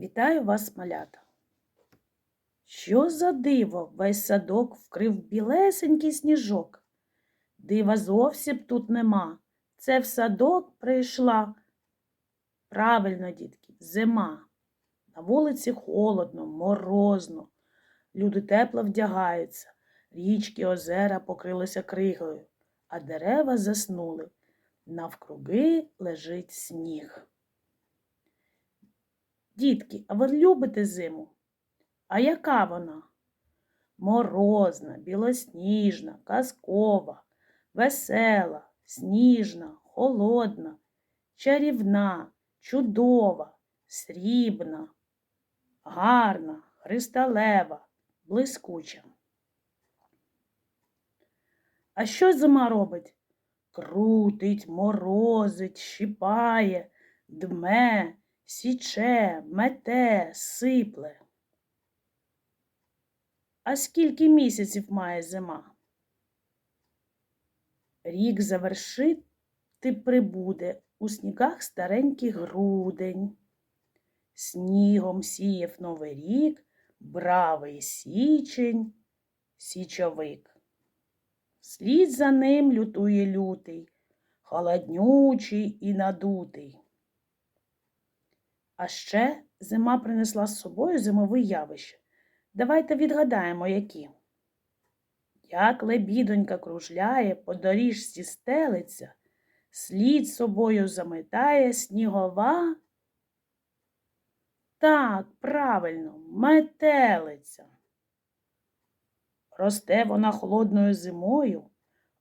Вітаю вас, малята. Що за диво весь садок вкрив білесенький сніжок? Дива зовсім тут нема. Це в садок прийшла. Правильно, дітки, зима. На вулиці холодно, морозно. Люди тепло вдягаються, річки, озера покрилися кригою, а дерева заснули. Навкруги лежить сніг. Дітки, а ви любите зиму? А яка вона? Морозна, білосніжна, казкова, весела, сніжна, холодна, чарівна, чудова, срібна, гарна, христалева, блискуча. А що зима робить? Крутить, морозить, щипає, дме, січе, мете, сипле. А скільки місяців має зима? Рік завершити прибуде у снігах старенький грудень. Снігом сіяв новий рік, бравий січень, січовик. Слід за ним лютує лютий, холоднючий і надутий. А ще зима принесла з собою зимове явище. Давайте відгадаємо, які. Як лебідонька кружляє, по доріжці стелиться, слід собою заметає снігова. Так, правильно, метелиця. Росте вона холодною зимою,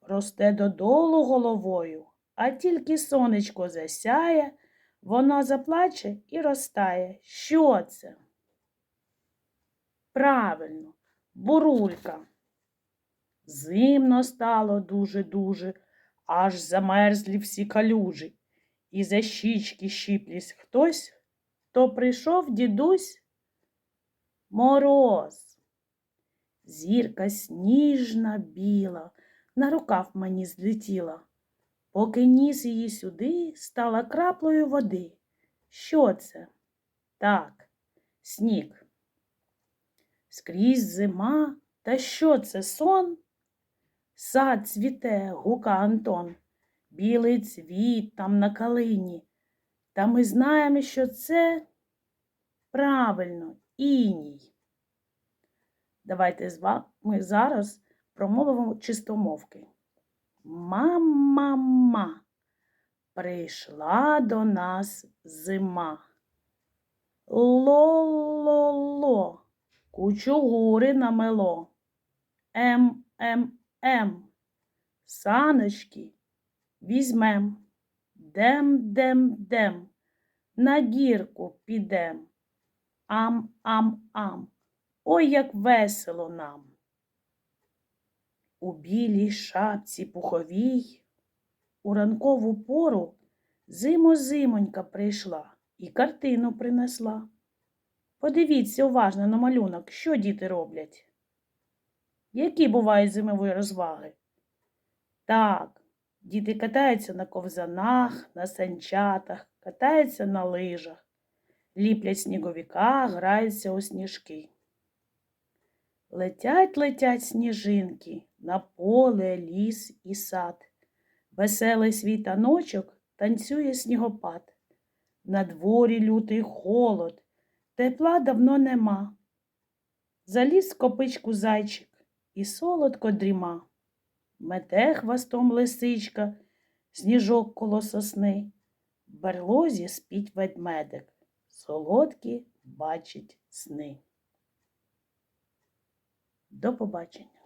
росте додолу головою, а тільки сонечко засяє, воно заплаче і розтає. Що це? Правильно, бурулька. Зимно стало дуже-дуже, аж замерзлі всі калюжі. І за щічки щіплість хтось, то прийшов дідусь мороз. Зірка сніжна біла, на рукав мені злетіла. Поки ніс її сюди, стала краплею води. Що це? Так, сніг. Скрізь зима, та що це сон? Сад цвіте, гука Антон, білий цвіт там на калині. Та ми знаємо, що це правильно, іній. Давайте з вами зараз промовимо чистомовки. Ма-ма-ма, прийшла до нас зима. Ло-ло-ло, кучугури намело. Ем-ем-ем, саночки візьмем. Дем-дем-дем, на гірку підем. Ам-ам-ам. Ой, як весело нам. У білій шапці пуховій у ранкову пору зимо-зимонька прийшла і картину принесла. Подивіться уважно на малюнок, що діти роблять. Які бувають зимові розваги? Так, діти катаються на ковзанах, на санчатах, катаються на лижах, ліплять сніговіка, граються у сніжки. Летять, летять сніжинки на поле, ліс і сад. Веселий свій таночок танцює снігопад. На дворі лютий холод, тепла давно нема. Заліз в копичку зайчик і солодко дріма. Мете хвостом лисичка, сніжок коло сосни. В берлозі спіть ведмедик, солодкі бачить сни. До побачення.